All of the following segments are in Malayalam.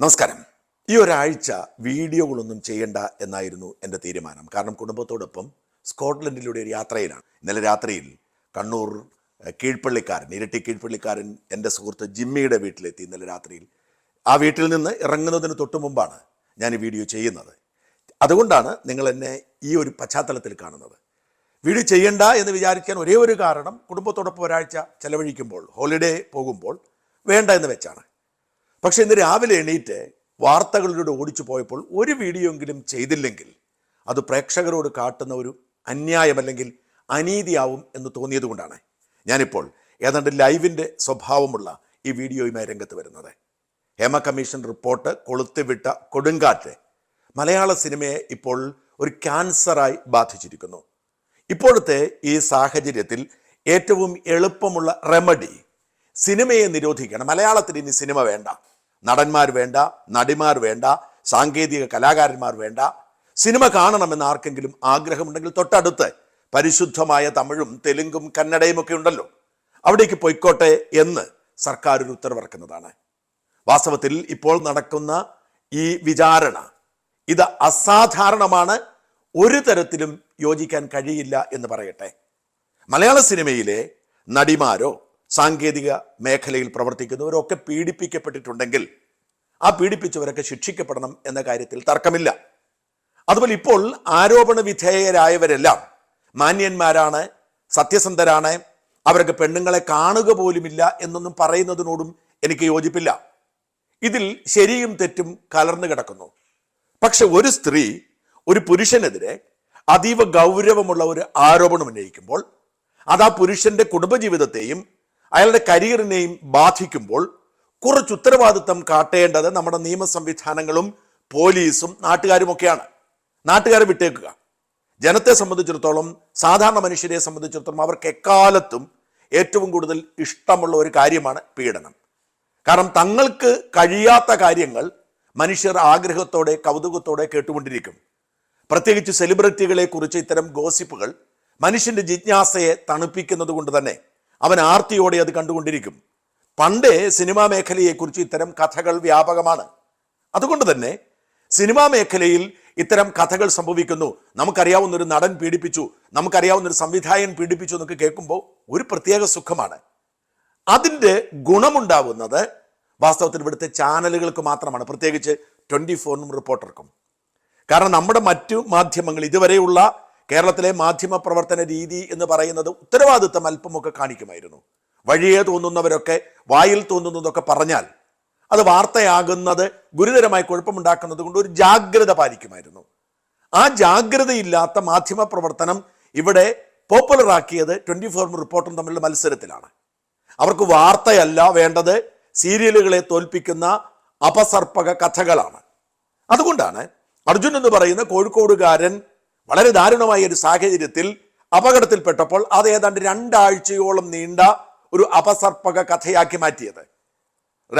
നമസ്കാരം. ഈ ഒരാഴ്ച വീഡിയോകളൊന്നും ചെയ്യണ്ട എന്നായിരുന്നു എന്റെ തീരുമാനം. കാരണം കുടുംബത്തോടൊപ്പം സ്കോട്ട്ലൻഡിലൂടെ ഒരു യാത്രയിലാണ്. ഇന്നലെ രാത്രിയിൽ കണ്ണൂർ കീഴ്പള്ളിക്കാരൻ ഇരട്ടി കീഴ്പള്ളിക്കാരൻ എന്റെ സുഹൃത്ത് ജിമ്മിയുടെ വീട്ടിലെത്തി ഇന്നലെ രാത്രിയിൽ. ആ വീട്ടിൽ നിന്ന് ഇറങ്ങുന്നതിന് തൊട്ടു മുമ്പാണ് ഞാൻ ഈ വീഡിയോ ചെയ്യുന്നത്. അതുകൊണ്ടാണ് നിങ്ങൾ എന്നെ ഈ ഒരു പശ്ചാത്തലത്തിൽ കാണുന്നത്. വീഡിയോ ചെയ്യണ്ട എന്ന് വിചാരിക്കാൻ ഒരേ ഒരു കാരണം കുടുംബത്തോടൊപ്പം ഒരാഴ്ച ചെലവഴിക്കുമ്പോൾ ഹോളിഡേ പോകുമ്പോൾ വേണ്ട എന്ന് വെച്ചാണ്. പക്ഷെ ഇന്ന് രാവിലെ എണീറ്റ് വാർത്തകളിലൂടെ ഓടിച്ചു പോയപ്പോൾ ഒരു വീഡിയോ എങ്കിലും ചെയ്തില്ലെങ്കിൽ അത് പ്രേക്ഷകരോട് കാട്ടുന്ന ഒരു അന്യായമല്ലെങ്കിൽ അനീതിയാവും എന്ന് തോന്നിയതുകൊണ്ടാണ് ഞാനിപ്പോൾ ഏതാണ്ട് ലൈവിന്റെ സ്വഭാവമുള്ള ഈ വീഡിയോയുമായി രംഗത്ത് വരുന്നത്. ഹേമ കമ്മീഷൻ റിപ്പോർട്ട് കൊളുത്തിവിട്ട കൊടുങ്കാറ്റ് മലയാള സിനിമയെ ഇപ്പോൾ ഒരു ക്യാൻസറായി ബാധിച്ചിരിക്കുന്നു. ഇപ്പോഴത്തെ ഈ സാഹചര്യത്തിൽ ഏറ്റവും എളുപ്പമുള്ള റെമഡി സിനിമയെ നിരോധിക്കണം. മലയാളത്തിൽ ഇനി സിനിമ വേണ്ട. നടന്മാർ വേണ്ട നടിമാർ വേണ്ട സാങ്കേതിക കലാകാരന്മാർ വേണ്ട. സിനിമ കാണണമെന്ന് ആർക്കെങ്കിലും ആഗ്രഹമുണ്ടെങ്കിൽ തൊട്ടടുത്ത് പരിശുദ്ധമായ തമിഴും തെലുങ്കും കന്നഡയും ഒക്കെ ഉണ്ടല്ലോ. അവിടേക്ക് പൊയ്ക്കോട്ടെ എന്ന് സർക്കാർ ഒരു ഉത്തരവിറക്കുന്നതാണ് വാസ്തവത്തിൽ ഇപ്പോൾ നടക്കുന്ന ഈ വിചാരണ ഇത് അസാധാരണമാണ്. ഒരു തരത്തിലും യോജിക്കാൻ കഴിയില്ല എന്ന് പറയട്ടെ. മലയാള സിനിമയിലെ നടിമാരോ സാങ്കേതിക മേഖലയിൽ പ്രവർത്തിക്കുന്നവരൊക്കെ പീഡിപ്പിക്കപ്പെട്ടിട്ടുണ്ടെങ്കിൽ ആ പീഡിപ്പിച്ചവരൊക്കെ ശിക്ഷിക്കപ്പെടണം എന്ന കാര്യത്തിൽ തർക്കമില്ല. അതുപോലെ ഇപ്പോൾ ആരോപണ വിധേയരായവരെല്ലാം മാന്യന്മാരാണ് സത്യസന്ധരാണ് അവർക്ക് പെണ്ണുങ്ങളെ കാണുക പോലുമില്ല എന്നൊന്നും പറയുന്നതിനോടും എനിക്ക് യോജിപ്പില്ല. ഇതിൽ ശരിയും തെറ്റും കലർന്നു കിടക്കുന്നു. പക്ഷെ ഒരു സ്ത്രീ ഒരു പുരുഷനെതിരെ അതീവ ഗൗരവമുള്ള ഒരു ആരോപണം ഉന്നയിക്കുമ്പോൾ അത് ആ പുരുഷന്റെ കുടുംബജീവിതത്തെയും അയാളുടെ കരിയറിനെയും ബാധിക്കുമ്പോൾ കുറച്ച് ഉത്തരവാദിത്തം കാട്ടേണ്ടത് നമ്മുടെ നിയമ സംവിധാനങ്ങളും പോലീസും നാട്ടുകാരുമൊക്കെയാണ്. നാട്ടുകാരെ വിട്ടേക്കുക. ജനത്തെ സംബന്ധിച്ചിടത്തോളം സാധാരണ മനുഷ്യരെ സംബന്ധിച്ചിടത്തോളം അവർക്ക് എക്കാലത്തും ഏറ്റവും കൂടുതൽ ഇഷ്ടമുള്ള ഒരു കാര്യമാണ് പീഡനം. കാരണം തങ്ങൾക്ക് കഴിയാത്ത കാര്യങ്ങൾ മനുഷ്യർ ആഗ്രഹത്തോടെ കൗതുകത്തോടെ കേട്ടുകൊണ്ടിരിക്കും. പ്രത്യേകിച്ച് സെലിബ്രിറ്റികളെ കുറിച്ച് ഇത്തരം ഗോസിപ്പുകൾ മനുഷ്യന്റെ ജിജ്ഞാസയെ തണുപ്പിക്കുന്നത് കൊണ്ട് തന്നെ. അവൻ ആർത്തിയോടെ അത് കണ്ടുകൊണ്ടിരിക്കും. പണ്ടേ സിനിമാ മേഖലയെക്കുറിച്ച് ഇത്തരം കഥകൾ വ്യാപകമാണ്. അതുകൊണ്ട് തന്നെ സിനിമാ മേഖലയിൽ ഇത്തരം കഥകൾ സംഭവിക്കുന്നു. നമുക്കറിയാവുന്ന ഒരു നടൻ പീഡിപ്പിച്ചു. നമുക്കറിയാവുന്ന ഒരു സംവിധായകൻ പീഡിപ്പിച്ചു എന്നൊക്കെ കേൾക്കുമ്പോൾ ഒരു പ്രത്യേക സുഖമാണ്. അതിന്റെ ഗുണമുണ്ടാവുന്നത് വാസ്തവത്തിൽ ഇവിടുത്തെ ചാനലുകൾക്ക് മാത്രമാണ്. പ്രത്യേകിച്ച് ട്വന്റി ഫോറിനും റിപ്പോർട്ടർക്കും. കാരണം നമ്മുടെ മറ്റു മാധ്യമങ്ങൾ ഇതുവരെയുള്ള കേരളത്തിലെ മാധ്യമ പ്രവർത്തന രീതി എന്ന് പറയുന്നത് ഉത്തരവാദിത്തം അല്പമൊക്കെ കാണിക്കുമായിരുന്നു. വഴിയെ തോന്നുന്നവരൊക്കെ വായിൽ തോന്നുന്നതൊക്കെ പറഞ്ഞാൽ അത് വാർത്തയാകുന്നത് ഗുരുതരമായി കുഴപ്പമുണ്ടാക്കുന്നത് കൊണ്ട് ഒരു ജാഗ്രത പാലിക്കുമായിരുന്നു. ആ ജാഗ്രതയില്ലാത്ത മാധ്യമ പ്രവർത്തനം ഇവിടെ പോപ്പുലറാക്കിയത് ട്വന്റി ഫോർ റിപ്പോർട്ടും തമ്മിലുള്ള മത്സരത്തിലാണ്. അവർക്ക് വാർത്തയല്ല വേണ്ടത് സീരിയലുകളെ തോൽപ്പിക്കുന്ന അപസർപ്പക കഥകളാണ്. അതുകൊണ്ടാണ് അർജുൻ എന്ന് പറയുന്ന കോഴിക്കോടുകാരൻ വളരെ ദാരുണമായ ഒരു സാഹചര്യത്തിൽ അപകടത്തിൽപ്പെട്ടപ്പോൾ അത് ഏതാണ്ട് രണ്ടാഴ്ചയോളം നീണ്ട ഒരു അപസർപ്പക കഥയാക്കി മാറ്റിയത്.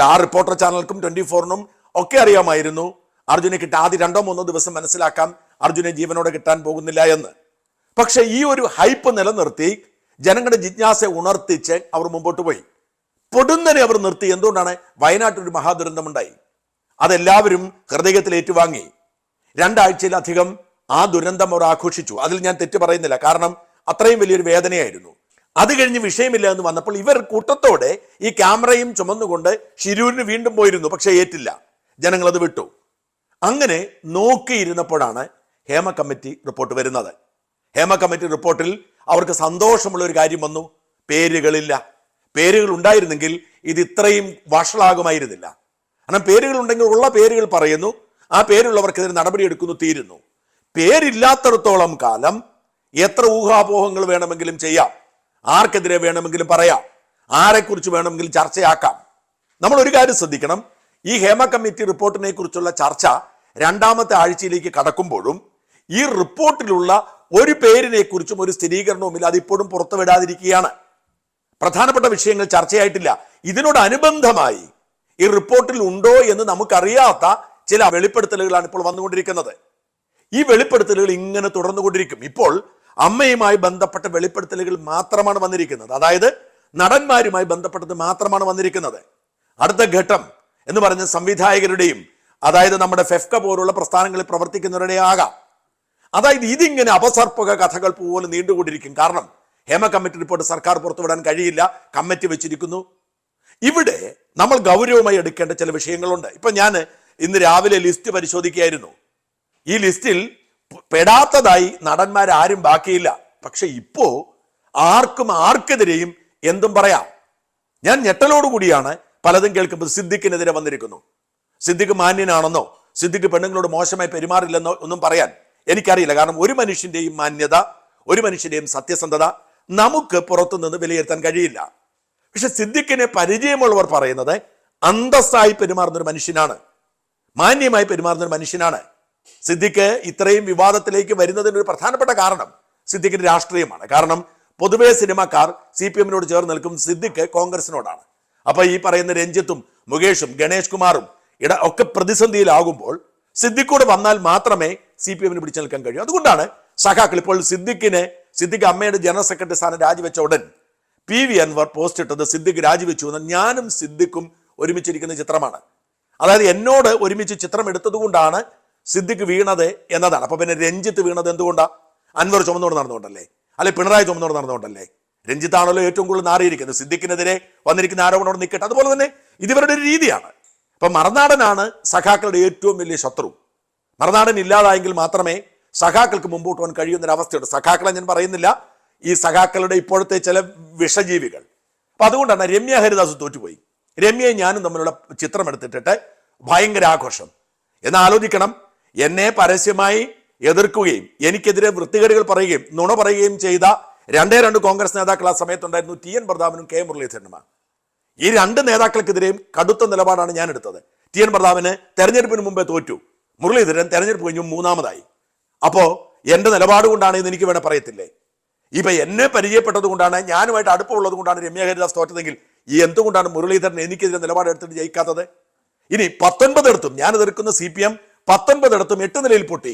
ആ റിപ്പോർട്ടർ ചാനൽക്കും ട്വന്റി ഫോറിനും ഒക്കെ അറിയാമായിരുന്നു അർജുനെ കിട്ടാൻ ആദ്യ രണ്ടോ മൂന്നോ ദിവസം മനസ്സിലാക്കാം അർജുനെ ജീവനോടെ കിട്ടാൻ പോകുന്നില്ല എന്ന്. പക്ഷെ ഈ ഒരു ഹൈപ്പ് നിലനിർത്തി ജനങ്ങളുടെ ജിജ്ഞാസ ഉണർത്തിച്ച് അവർ മുമ്പോട്ട് പോയി. പൊടുന്നനെ അവർ നിർത്തി. എന്തുകൊണ്ടാണ്? വയനാട്ടിൽ ഒരു മഹാദുരന്തമുണ്ടായി. അതെല്ലാവരും ഹൃദയത്തിൽ ഏറ്റുവാങ്ങി. രണ്ടാഴ്ചയിലധികം ആ ദുരന്തം അവർ ആഘോഷിച്ചു. അതിൽ ഞാൻ തെറ്റ് പറയുന്നില്ല. കാരണം അത്രയും വലിയൊരു വേദനയായിരുന്നു. അത് കഴിഞ്ഞ് വിഷയമില്ല എന്ന് വന്നപ്പോൾ ഇവർ കൂട്ടത്തോടെ ഈ ക്യാമറയും ചുമന്നുകൊണ്ട് ഷിരൂരിന് വീണ്ടും പോയിരുന്നു പക്ഷേ ഏറ്റില്ല. ജനങ്ങൾ അത് വിട്ടു. അങ്ങനെ നോക്കിയിരുന്നപ്പോഴാണ് ഹേമ കമ്മിറ്റി റിപ്പോർട്ട് വരുന്നത്. ഹേമ കമ്മിറ്റി റിപ്പോർട്ടിൽ അവർക്ക് സന്തോഷമുള്ള ഒരു കാര്യം വന്നു. പേരുകളില്ല. പേരുകൾ ഉണ്ടായിരുന്നെങ്കിൽ ഇത് ഇത്രയും വഷളാകുമായിരുന്നില്ല. കാരണം പേരുകൾ ഉണ്ടെങ്കിൽ ഉള്ള പേരുകൾ പറയുന്നു. ആ പേരുള്ളവർക്കെതിരെ നടപടിയെടുക്കുന്നു തീരുന്നു. പേരില്ലാത്തടത്തോളം കാലം എത്ര ഊഹാപോഹങ്ങൾ വേണമെങ്കിലും ചെയ്യാം. ആർക്കെതിരെ വേണമെങ്കിലും പറയാം. ആരെക്കുറിച്ച് വേണമെങ്കിലും ചർച്ചയാക്കാം. നമ്മൾ ഒരു കാര്യം ശ്രദ്ധിക്കണം. ഈ ഹേമ കമ്മിറ്റി റിപ്പോർട്ടിനെ കുറിച്ചുള്ള ചർച്ച രണ്ടാമത്തെ ആഴ്ചയിലേക്ക് കടക്കുമ്പോഴും ഈ റിപ്പോർട്ടിലുള്ള ഒരു പേരിനെ കുറിച്ചും ഒരു സ്ഥിരീകരണവുമില്ല അതിപ്പോഴും പുറത്തുവിടാതിരിക്കുകയാണ് പ്രധാനപ്പെട്ട വിഷയങ്ങൾ ചർച്ചയായിട്ടില്ല. ഇതിനോടനുബന്ധമായി ഈ റിപ്പോർട്ടിൽ ഉണ്ടോ എന്ന് നമുക്കറിയാത്ത ചില വെളിപ്പെടുത്തലുകളാണ് ഇപ്പോൾ വന്നുകൊണ്ടിരിക്കുന്നത്. ഈ വെളിപ്പെടുത്തലുകൾ ഇങ്ങനെ തുടർന്നുകൊണ്ടിരിക്കും. ഇപ്പോൾ അമ്മയുമായി ബന്ധപ്പെട്ട വെളിപ്പെടുത്തലുകൾ മാത്രമാണ് വന്നിരിക്കുന്നത്. അതായത് നടന്മാരുമായി ബന്ധപ്പെട്ടത് മാത്രമാണ് വന്നിരിക്കുന്നത്. അടുത്ത ഘട്ടം എന്ന് പറഞ്ഞ സംവിധായകരുടെയും അതായത് നമ്മുടെ ഫെഫ്ക പോലുള്ള പ്രസ്ഥാനങ്ങളിൽ പ്രവർത്തിക്കുന്നവരുടെ ആകാം. അതായത് ഇതിങ്ങനെ അപസർപ്പക കഥകൾ പോലെ നീണ്ടുകൊണ്ടിരിക്കും. കാരണം ഹേമ കമ്മിറ്റി റിപ്പോർട്ട് സർക്കാർ പുറത്തുവിടാൻ കഴിയില്ല. കമ്മിറ്റി വെച്ചിരിക്കുന്നു. ഇവിടെ നമ്മൾ ഗൗരവമായി എടുക്കേണ്ട ചില വിഷയങ്ങളുണ്ട്. ഇപ്പൊ ഞാൻ ഇന്ന് രാവിലെ ലിസ്റ്റ് പരിശോധിക്കുകയായിരുന്നു. ഈ ലിസ്റ്റിൽ പെടാത്തതായി നടന്മാർ ആരും ബാക്കിയില്ല. പക്ഷെ ഇപ്പോ ആർക്കും ആർക്കെതിരെയും എന്തും പറയാം. ഞാൻ ഞെട്ടലോടുകൂടിയാണ് പലതും കേൾക്കുമ്പോൾ സിദ്ദിഖിനെതിരെ വന്നിരിക്കുന്നു. സിദ്ദിഖ് മാന്യനാണെന്നോ സിദ്ദിഖ് പെണ്ണുങ്ങളോട് മോശമായി പെരുമാറില്ലെന്നോ ഒന്നും പറയാൻ എനിക്കറിയില്ല. കാരണം ഒരു മനുഷ്യന്റെയും മാന്യത ഒരു മനുഷ്യന്റെയും സത്യസന്ധത നമുക്ക് പുറത്തുനിന്ന് വിലയിരുത്താൻ കഴിയില്ല. പക്ഷെ സിദ്ദിഖിനെ പരിചയമുള്ളവർ പറയുന്നത് അന്തസ്സായി പെരുമാറുന്ന ഒരു മനുഷ്യനാണ്. മാന്യമായി പെരുമാറുന്ന ഒരു മനുഷ്യനാണ്. സിദ്ദിഖ് ഇത്രയും വിവാദത്തിലേക്ക് വരുന്നതിന് ഒരു പ്രധാനപ്പെട്ട കാരണം സിദ്ദിഖിന്റെ രാഷ്ട്രീയമാണ്. കാരണം പൊതുവെ സിനിമാക്കാർ സി പി എമ്മിനോട് ചേർന്ന് നിൽക്കും സിദ്ദിഖ് കോൺഗ്രസിനോടാണ്. അപ്പൊ ഈ പറയുന്ന രഞ്ജിത്തും മുകേഷും ഗണേഷ് കുമാറും ഇട ഒക്കെ പ്രതിസന്ധിയിലാകുമ്പോൾ സിദ്ദിഖോട് വന്നാൽ മാത്രമേ സി പി എമ്മിന് പിടിച്ചു നിൽക്കാൻ കഴിയൂ. അതുകൊണ്ടാണ് സഖാക്കൾ ഇപ്പോൾ സിദ്ദിഖിനെ സിദ്ദിഖ് അമ്മയുടെ ജനറൽ സെക്രട്ടറി സ്ഥാനം രാജിവെച്ച ഉടൻ പി വി അൻവർ പോസ്റ്റ് ഇട്ടത് സിദ്ദിഖ് രാജിവെച്ചു എന്ന് ഞാനും സിദ്ദിഖും ഒരുമിച്ചിരിക്കുന്ന ചിത്രമാണ്. അതായത് എന്നോട് ഒരുമിച്ച് ചിത്രം എടുത്തതുകൊണ്ടാണ് സിദ്ദിഖ് വീണത് എന്നതാണ്. അപ്പൊ പിന്നെ രഞ്ജിത്ത് വീണത് എന്തുകൊണ്ടാണ് അൻവർ ചുമന്നുകൊണ്ട് നടന്നുകൊണ്ടല്ലേ? അല്ലെ പിണറായി ചുമന്നുകൊണ്ട് നടന്നുകൊണ്ടല്ലേ? രഞ്ജിത്താണല്ലോ ഏറ്റവും കൂടുതൽ നാറിയിരിക്കുന്നത്. സിദ്ദിഖിനെതിരെ വന്നിരിക്കുന്ന ആരോപണം നിൽക്കട്ടെ അതുപോലെ തന്നെ ഇതിവരുടെ ഒരു രീതിയാണ്. അപ്പൊ മറുനാടനാണ് സഖാക്കളുടെ ഏറ്റവും വലിയ ശത്രു. മറുനാടൻ ഇല്ലാതായെങ്കിൽ മാത്രമേ സഖാക്കൾക്ക് മുമ്പോട്ട് പോകാൻ കഴിയുന്ന ഒരു അവസ്ഥയുണ്ട് സഖാക്കളെ ഞാൻ പറയുന്നില്ല. ഈ സഖാക്കളുടെ ഇപ്പോഴത്തെ ചില വിഷജീവികൾ. അപ്പൊ അതുകൊണ്ടാണ് രമ്യ ഹരിദാസ് തോറ്റുപോയി. രമ്യയും ഞാനും തമ്മിലുള്ള ചിത്രം എടുത്തിട്ടിട്ട് ഭയങ്കര ആഘോഷം. എന്ന് ആലോചിക്കണം എന്നെ പരസ്യമായി എതിർക്കുകയും എനിക്കെതിരെ വൃത്തികേടുകൾ പറയുകയും നുണ പറയുകയും ചെയ്ത രണ്ടേ രണ്ട് കോൺഗ്രസ് നേതാക്കൾ ആ സമയത്തുണ്ടായിരുന്നു. ടി എൻ പ്രതാപനും കെ മുരളീധരനുമാണ്. ഈ രണ്ട് നേതാക്കൾക്കെതിരെയും കടുത്ത നിലപാടാണ് ഞാൻ എടുത്തത്. ടി എൻ പ്രതാപന് തെരഞ്ഞെടുപ്പിന് മുമ്പേ തോറ്റു. മുരളീധരൻ തെരഞ്ഞെടുപ്പ് കഴിഞ്ഞു മൂന്നാമതായി. അപ്പോ എന്റെ നിലപാട് കൊണ്ടാണ് എന്ന് എനിക്ക് വേണേ പറയത്തില്ലേ? ഇപ്പൊ എന്നെ പരിചയപ്പെട്ടത് കൊണ്ടാണ് ഞാനുമായിട്ട് അടുപ്പമുള്ളത് കൊണ്ടാണ് രമ്യ ഹരിദാസ് തോറ്റതെങ്കിൽ ഈ എന്തുകൊണ്ടാണ് മുരളീധരൻ എനിക്കെതിരെ നിലപാട് എടുത്തിട്ട് ജയിക്കാത്തത്? ഇനി പത്തൊൻപത് എടുത്തും. ഞാൻ എതിർക്കുന്ന സി പി എം പത്തൊൻപതിടത്തും എട്ട് നിലയിൽ പൊട്ടി.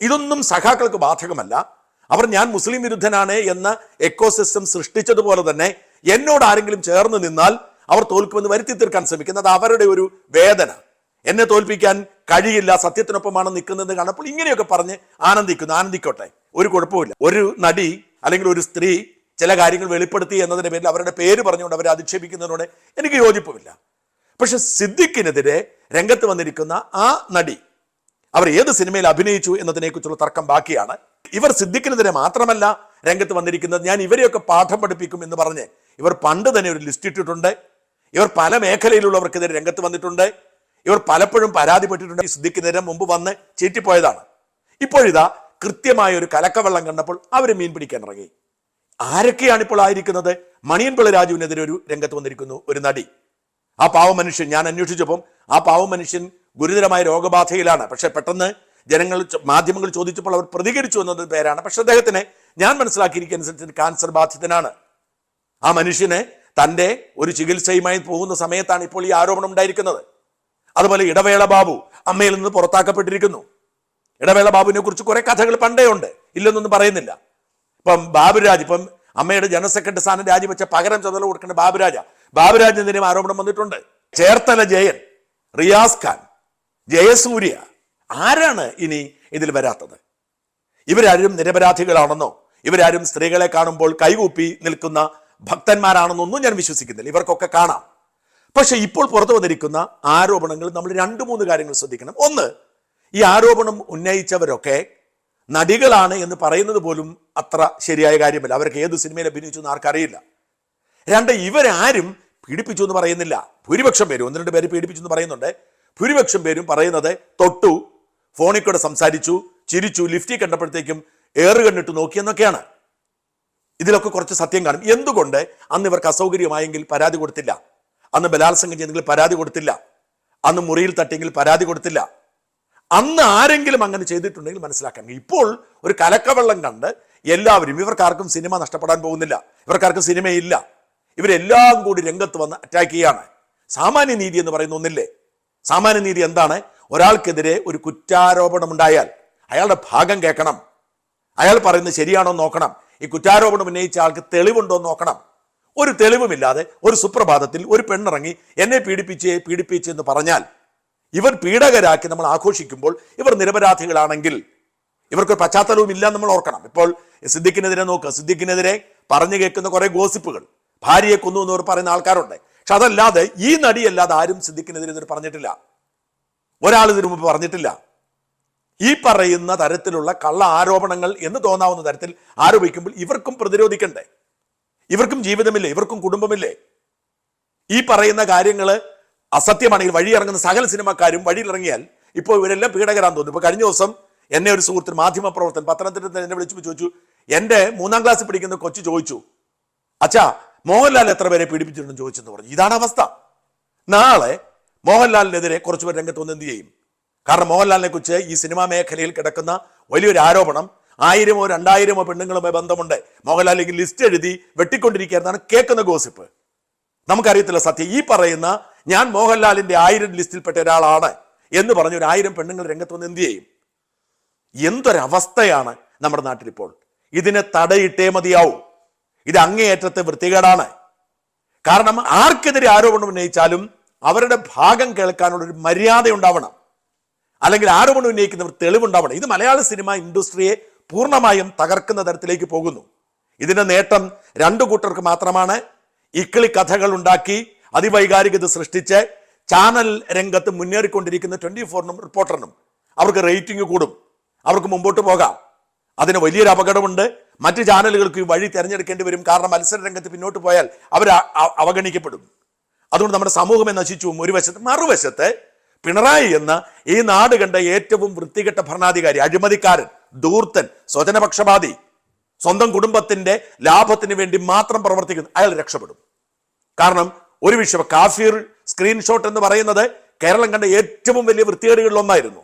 ഇതൊന്നും സഖാക്കൾക്ക് ബാധകമല്ല. അവർ ഞാൻ മുസ്ലിം വിരുദ്ധനാണ് എന്ന എക്കോസിസ്റ്റം സൃഷ്ടിച്ചതുപോലെ തന്നെ എന്നോട് ആരെങ്കിലും ചേർന്ന് നിന്നാൽ അവർ തോൽക്കുമെന്ന് വരുത്തി തീർക്കാൻ ശ്രമിക്കുന്നത് അവരുടെ ഒരു വേദന. എന്നെ തോൽപ്പിക്കാൻ കഴിയില്ല സത്യത്തിനൊപ്പമാണ് നിൽക്കുന്നത് കാണപ്പോൾ ഇങ്ങനെയൊക്കെ പറഞ്ഞ് ആനന്ദിക്കുന്നു. ആനന്ദിക്കോട്ടെ ഒരു കുഴപ്പമില്ല ഒരു നടി അല്ലെങ്കിൽ ഒരു സ്ത്രീ ചില കാര്യങ്ങൾ വെളിപ്പെടുത്തി എന്നതിന്റെ പേരിൽ അവരുടെ പേര് പറഞ്ഞുകൊണ്ട് അവരെ അധിക്ഷേപിക്കുന്നതിനോട് എനിക്ക് യോജിപ്പുമില്ല. പക്ഷെ സിദ്ദിഖിനെതിരെ രംഗത്ത് വന്നിരിക്കുന്ന ആ നടി അവർ ഏത് സിനിമയിൽ അഭിനയിച്ചു എന്നതിനെക്കുറിച്ചുള്ള തർക്കം ബാക്കിയാണ്. ഇവർ സിദ്ദിഖിനെതിരെ മാത്രമല്ല രംഗത്ത് വന്നിരിക്കുന്നത്. ഞാൻ ഇവരെയൊക്കെ പാഠം പഠിപ്പിക്കും എന്ന് പറഞ്ഞ് ഇവർ പണ്ട് തന്നെ ഒരു ലിസ്റ്റ് ഇട്ടിട്ടുണ്ട്. ഇവർ പല മേഖലയിലുള്ളവർക്കെതിരെ രംഗത്ത് വന്നിട്ടുണ്ട്. ഇവർ പലപ്പോഴും പരാതിപ്പെട്ടിട്ടുണ്ട്. സിദ്ധിക്കുന്നതിന് മുമ്പ് വന്ന് ചീറ്റിപ്പോയതാണ്. ഇപ്പോഴിതാ കൃത്യമായ ഒരു കലക്കവെള്ളം കണ്ടപ്പോൾ അവർ മീൻ പിടിക്കാൻ ഇറങ്ങി. ആരൊക്കെയാണ് ഇപ്പോൾ ആയിരിക്കുന്നത്? മണിയൻപിള്ള രാജുവിനെതിരെ ഒരു രംഗത്ത് വന്നിരിക്കുന്നു ഒരു നടി. ആ പാവ മനുഷ്യൻ ഞാൻ അന്വേഷിച്ചപ്പം ആ പാവ മനുഷ്യൻ ഗുരുതരമായ രോഗബാധയിലാണ്. പക്ഷെ പെട്ടെന്ന് ജനങ്ങൾ മാധ്യമങ്ങൾ ചോദിച്ചപ്പോൾ അവർ പ്രതികരിച്ചു എന്നത് പേരാണ്. പക്ഷെ അദ്ദേഹത്തിന് ഞാൻ മനസ്സിലാക്കിയിരിക്കുന്ന കാൻസർ ബാധിതനാണ്. ആ മനുഷ്യന് തന്റെ ഒരു ചികിത്സയുമായി പോകുന്ന സമയത്താണ് ഇപ്പോൾ ഈ ആരോപണം ഉണ്ടായിരിക്കുന്നത്. അതുപോലെ ഇടവേള ബാബു അമ്മയിൽ നിന്ന് പുറത്താക്കപ്പെട്ടിരിക്കുന്നു. ഇടവേള ബാബുവിനെ കുറിച്ച് കുറെ കഥകൾ പണ്ടേ ഉണ്ട്. ഇല്ലെന്നൊന്നും പറയുന്നില്ല. ഇപ്പം ബാബുരാജ് ഇപ്പം അമ്മയുടെ ജനറൽ സെക്രട്ടറി സ്ഥാനം രാജിവെച്ച പകരം ചുമതല കൊടുക്കേണ്ട ബാബുരാജ. ബാബുരാജിനെതിരെയും ആരോപണം വന്നിട്ടുണ്ട്. ചേർത്തല ജയൻ റിയാസ് ഖാൻ ജയസൂര്യ ആരാണ് ഇനി ഇതിൽ വരാത്തത്? ഇവരാരും നിരപരാധികളാണെന്നോ ഇവരാരും സ്ത്രീകളെ കാണുമ്പോൾ കൈകൂപ്പി നിൽക്കുന്ന ഭക്തന്മാരാണെന്നൊന്നും ഞാൻ വിശ്വസിക്കുന്നില്ല. ഇവർക്കൊക്കെ കാണാം. പക്ഷെ ഇപ്പോൾ പുറത്തു വന്നിരിക്കുന്ന ആരോപണങ്ങൾ നമ്മൾ രണ്ട് മൂന്ന് കാര്യങ്ങൾ ശ്രദ്ധിക്കണം. ഒന്ന് ഈ ആരോപണം ഉന്നയിച്ചവരൊക്കെ നടികളാണ് എന്ന് പറയുന്നത് പോലും അത്ര ശരിയായ കാര്യമല്ല. അവർക്ക് ഏത് സിനിമയിൽ അഭിനയിച്ചു എന്ന് ആർക്കറിയില്ല. രണ്ട് ഇവരാരും പീഡിപ്പിച്ചു എന്ന് പറയുന്നില്ല. ഭൂരിപക്ഷം പേര് ഒന്ന് രണ്ട് പേര് പീഡിപ്പിച്ചു എന്ന് പറയുന്നുണ്ട്. ഭൂരിപക്ഷം പേരും പറയുന്നത് തൊട്ടു ഫോണിൽ കൂടെ സംസാരിച്ചു ചിരിച്ചു ലിഫ്റ്റിൽ കണ്ടപ്പോഴത്തേക്കും ഏറ് കണ്ടിട്ട് നോക്കിയെന്നൊക്കെയാണ് ഇതിലൊക്കെ കുറച്ച് സത്യം കാണും. എന്തുകൊണ്ട് അന്ന് ഇവർക്ക് അസൗകര്യമായെങ്കിൽ പരാതി കൊടുത്തില്ല? അന്ന് ബലാത്സംഗം ചെയ്തെങ്കിൽ പരാതി കൊടുത്തില്ല? അന്ന് മുറിയിൽ തട്ടിയെങ്കിൽ പരാതി കൊടുത്തില്ല? അന്ന് ആരെങ്കിലും അങ്ങനെ ചെയ്തിട്ടുണ്ടെങ്കിൽ മനസ്സിലാക്കാം. ഇപ്പോൾ ഒരു കലക്കവെള്ളം കണ്ട് എല്ലാവരും ഇവർക്കാർക്കും സിനിമ നഷ്ടപ്പെടാൻ പോകുന്നില്ല. ഇവർക്കാർക്കും സിനിമയില്ല. ഇവരെല്ലാം കൂടി രംഗത്ത് വന്ന് അറ്റാക്ക് ചെയ്യാണ്. സാമാന്യ നീതി എന്ന് പറയുന്ന ഒന്നില്ലേ? സാമാന്യ നീതി എന്താണ്? ഒരാൾക്കെതിരെ ഒരു കുറ്റാരോപണം ഉണ്ടായാൽ അയാളുടെ ഭാഗം കേൾക്കണം. അയാൾ പറയുന്നത് ശരിയാണോ നോക്കണം. ഈ കുറ്റാരോപണം ഉന്നയിച്ച ആൾക്ക് തെളിവുണ്ടോ നോക്കണം. ഒരു തെളിവുമില്ലാതെ ഒരു സുപ്രഭാതത്തിൽ ഒരു പെണ്ണിറങ്ങി എന്നെ പീഡിപ്പിച്ച് പീഡിപ്പിച്ച് എന്ന് പറഞ്ഞാൽ ഇവർ പീഡകരാക്കി നമ്മൾ ആഘോഷിക്കുമ്പോൾ ഇവർ നിരപരാധികളാണെങ്കിൽ ഇവർക്കൊരു പശ്ചാത്തലവും ഇല്ല നമ്മൾ ഓർക്കണം. ഇപ്പോൾ സിദ്ദിഖിനെതിരെ നോക്കുക സിദ്ദിഖിനെതിരെ പറഞ്ഞു കേൾക്കുന്ന കുറേ ഗോസിപ്പുകൾ. ഭാര്യയെ കൊന്നു എന്നവർ പറയുന്ന ആൾക്കാരുണ്ട്. പക്ഷെ അതല്ലാതെ ഈ നടിയല്ലാതെ ആരും സിദ്ദിഖിനെതിരെ ഇതിന് പറഞ്ഞിട്ടില്ല. ഒരാൾ ഇതിനു മുമ്പ് പറഞ്ഞിട്ടില്ല. ഈ പറയുന്ന തരത്തിലുള്ള കള്ള ആരോപണങ്ങൾ എന്ന് തോന്നാവുന്ന തരത്തിൽ ആരോപിക്കുമ്പോൾ ഇവർക്കും പ്രതിരോധിക്കണ്ടേ? ഇവർക്കും ജീവിതമില്ലേ? ഇവർക്കും കുടുംബമില്ലേ? ഈ പറയുന്ന കാര്യങ്ങൾ അസത്യമാണെങ്കിൽ വഴിയിറങ്ങുന്ന സകല സിനിമക്കാരും വഴിയിലിറങ്ങിയാൽ ഇപ്പോൾ ഇവരെല്ലാം പീഡകരാൻ തോന്നുന്നു. ഇപ്പോൾ കഴിഞ്ഞ ദിവസം എന്നെ ഒരു സുഹൃത്തിന് മാധ്യമ പ്രവർത്തൻ പത്തനംതിട്ട എന്നെ വിളിച്ചു ചോദിച്ചു എന്റെ മൂന്നാം ക്ലാസ്സിൽ പഠിക്കുന്ന കൊച്ചു ചോദിച്ചു അച്ഛാ മോഹൻലാൽ എത്ര പേരെ പീഡിപ്പിച്ചിട്ടുണ്ടെന്ന് ചോദിച്ചെന്ന് പറഞ്ഞു. ഇതാണ് അവസ്ഥ. നാളെ മോഹൻലാലിനെതിരെ കുറച്ചുപേർ രംഗത്ത് വന്ന് എന്ത് ചെയ്യും? കാരണം മോഹൻലാലിനെ കുറിച്ച് ഈ സിനിമാ മേഖലയിൽ കിടക്കുന്ന വലിയൊരു ആരോപണം ആയിരമോ രണ്ടായിരമോ പെണ്ണുങ്ങളുമായി ബന്ധമുണ്ട്. മോഹൻലാൽ ഇങ്ങനെ ലിസ്റ്റ് എഴുതി വെട്ടിക്കൊണ്ടിരിക്കുകയായിരുന്നാണ് കേൾക്കുന്ന ഗോസിപ്പ്. നമുക്കറിയത്തില്ല സത്യം. ഈ പറയുന്ന ഞാൻ മോഹൻലാലിന്റെ ആയിരം ലിസ്റ്റിൽപ്പെട്ട ഒരാളാണ് എന്ന് പറഞ്ഞ ഒരു ആയിരം പെണ്ണുങ്ങൾ രംഗത്ത് വന്ന് എന്ത് ചെയ്യും? എന്തൊരവസ്ഥയാണ് നമ്മുടെ നാട്ടിലിപ്പോൾ? ഇതിനെ തടയിട്ടേ മതിയാവും. ഇത് അങ്ങേയറ്റത്തെ വൃത്തികേടാണ്. കാരണം ആർക്കെതിരെ ആരോപണം ഉന്നയിച്ചാലും അവരുടെ ഭാഗം കേൾക്കാനുള്ള ഒരു മര്യാദ ഉണ്ടാവണം. അല്ലെങ്കിൽ ആരോപണം ഉന്നയിക്കുന്നവർ തെളിവുണ്ടാവണം. ഇത് മലയാള സിനിമ ഇൻഡസ്ട്രിയെ പൂർണമായും തകർക്കുന്ന തരത്തിലേക്ക് പോകുന്നു. ഇതിന്റെ നേട്ടം രണ്ടു കൂട്ടർക്ക് മാത്രമാണ്. ഇക്കിളി കഥകൾ ഉണ്ടാക്കി അതിവൈകാരികത സൃഷ്ടിച്ച് ചാനൽ രംഗത്ത് മുന്നേറിക്കൊണ്ടിരിക്കുന്ന ട്വന്റി ഫോറിനും റിപ്പോർട്ടറിനും അവർക്ക് റേറ്റിംഗ് കൂടും. അവർക്ക് മുമ്പോട്ട് പോകാം. അതിന് വലിയൊരു അപകടമുണ്ട്. മറ്റ് ചാനലുകൾക്ക് ഈ വഴി തിരഞ്ഞെടുക്കേണ്ടി വരും. കാരണം മത്സര രംഗത്ത് പിന്നോട്ട് പോയാൽ അവർ അവഗണിക്കപ്പെടും. അതുകൊണ്ട് നമ്മുടെ സമൂഹമേ നശിച്ചു ഒരു വശത്ത് മറുവശത്ത് പിണറായി എന്ന ഈ നാട് കണ്ട ഏറ്റവും വൃത്തികെട്ട ഭരണാധികാരി അഴിമതിക്കാരൻ ദൂർത്തൻ സ്വജനപക്ഷപാതി സ്വന്തം കുടുംബത്തിന്റെ ലാഭത്തിന് വേണ്ടി മാത്രം പ്രവർത്തിക്കുന്നു. അയാൾ രക്ഷപ്പെടും. കാരണം ഒരു വിഷയം കാഫിർ സ്ക്രീൻഷോട്ട് എന്ന് പറയുന്നത് കേരളം കണ്ട ഏറ്റവും വലിയ വൃത്തികേടുകളിൽ ഒന്നായിരുന്നു.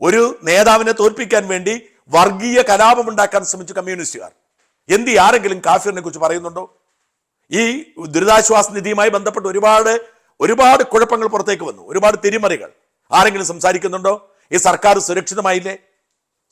ഒരു നേതാവിനെ തോൽപ്പിക്കാൻ വേണ്ടി വർഗീയ കലാപം ഉണ്ടാക്കാൻ ശ്രമിച്ചു കമ്മ്യൂണിസ്റ്റുകാർ. എന്ത് ആരെങ്കിലും കാഫിറിനെ കുറിച്ച് പറയുന്നുണ്ടോ? ഈ ദുരിതാശ്വാസ നിധിയുമായി ബന്ധപ്പെട്ട് ഒരുപാട് ഒരുപാട് കുഴപ്പങ്ങൾ പുറത്തേക്ക് വന്നു. ഒരുപാട് തിരിമറികൾ. ആരെങ്കിലും സംസാരിക്കുന്നുണ്ടോ? ഈ സർക്കാർ സുരക്ഷിതമായില്ലേ?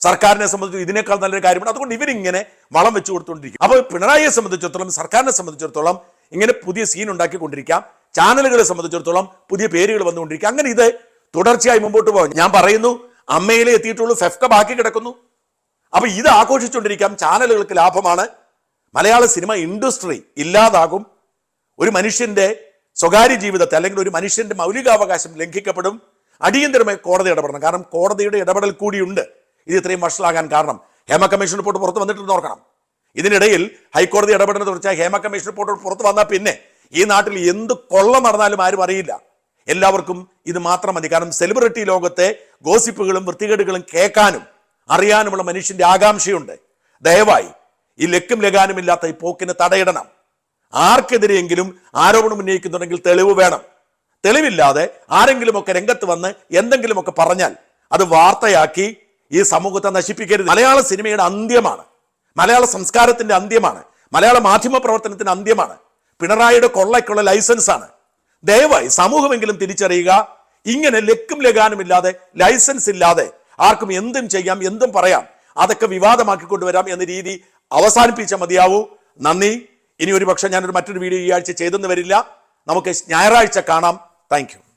സർക്കാരിനെ സംബന്ധിച്ച് ഇതിനേക്കാൾ നല്ലൊരു കാര്യമാണ്. അതുകൊണ്ട് ഇവരിങ്ങനെ വളം വെച്ചു കൊടുത്തുകൊണ്ടിരിക്കും. അപ്പോൾ പിണറായിയെ സംബന്ധിച്ചിടത്തോളം സർക്കാരിനെ സംബന്ധിച്ചിടത്തോളം ഇങ്ങനെ പുതിയ സീൻ ഉണ്ടാക്കിക്കൊണ്ടിരിക്കാം. ചാനലുകളെ സംബന്ധിച്ചിടത്തോളം പുതിയ പേരുകൾ വന്നുകൊണ്ടിരിക്കുക അങ്ങനെ ഇത് തുടർച്ചയായി മുമ്പോട്ട് പോകാം ഞാൻ പറയുന്നു അമ്മയിലെ എത്തിയിട്ടുള്ളൂ ഫെഫ്ക ബാക്കി കിടക്കുന്നു. അപ്പൊ ഇത് ആഘോഷിച്ചുകൊണ്ടിരിക്കാം. ചാനലുകൾക്ക് ലാഭമാണ്. മലയാള സിനിമ ഇൻഡസ്ട്രി ഇല്ലാതാകും. ഒരു മനുഷ്യന്റെ സ്വകാര്യ ജീവിതത്തെ അല്ലെങ്കിൽ ഒരു മനുഷ്യന്റെ മൗലികാവകാശം ലംഘിക്കപ്പെടും. അടിയന്തരമായി കോടതി ഇടപെടണം. കാരണം കോടതിയുടെ ഇടപെടൽ കൂടിയുണ്ട്. ഇത് ഇത്രയും വഷളാകാൻ കാരണം. ഹേമ കമ്മീഷൻ റിപ്പോർട്ട് പുറത്ത് വന്നിട്ടുണ്ടെന്ന് ഓർക്കണം. ഇതിനിടയിൽ ഹൈക്കോടതി ഇടപെടുന്ന തുടർച്ച ഹേമ കമ്മീഷൻ റിപ്പോർട്ട് പുറത്ത് വന്നാൽ പിന്നെ ഈ നാട്ടിൽ എന്ത് കൊള്ള നടന്നാലും ആരും അറിയില്ല. എല്ലാവർക്കും ഇത് മാത്രം മതി. കാരണം സെലിബ്രിറ്റി ലോകത്തെ ഗോസിപ്പുകളും വൃത്തികേടുകളും കേൾക്കാനും അറിയാനുമുള്ള മനുഷ്യന്റെ ആകാംക്ഷയുണ്ട്. ദയവായി ഈ ലക്കും ലഗാനുമില്ലാത്ത ഈ പോക്കിന് തടയിടണം. ആർക്കെതിരെയെങ്കിലും ആരോപണം ഉന്നയിക്കുന്നുണ്ടെങ്കിൽ തെളിവ് വേണം. തെളിവില്ലാതെ ആരെങ്കിലുമൊക്കെ രംഗത്ത് വന്ന് എന്തെങ്കിലുമൊക്കെ പറഞ്ഞാൽ അത് വാർത്തയാക്കി ഈ സമൂഹത്തെ നശിപ്പിക്കരുത്. മലയാള സിനിമയുടെ അന്ത്യമാണ്. മലയാള സംസ്കാരത്തിന്റെ അന്ത്യമാണ്. മലയാള മാധ്യമ പ്രവർത്തനത്തിന്റെ അന്ത്യമാണ്. പിണറായിയുടെ കൊള്ളയ്ക്കുള്ള ലൈസൻസാണ്. ദയവായി സമൂഹമെങ്കിലും തിരിച്ചറിയുക. ഇങ്ങനെ ലക്കും ലഗാനുമില്ലാതെ ലൈസൻസ് ഇല്ലാതെ ആർക്കും എന്തും ചെയ്യാം എന്തും പറയാം അതൊക്കെ വിവാദമാക്കി കൊണ്ടുവരാം എന്ന രീതി അവസാനിപ്പിച്ചാൽ മതിയാവൂ. നന്ദി. ഇനി ഒരു പക്ഷേ ഞാനൊരു മറ്റൊരു വീഡിയോ ഈ ആഴ്ച ചെയ്തെന്ന് വരില്ല. നമുക്ക് ഞായറാഴ്ച കാണാം. താങ്ക്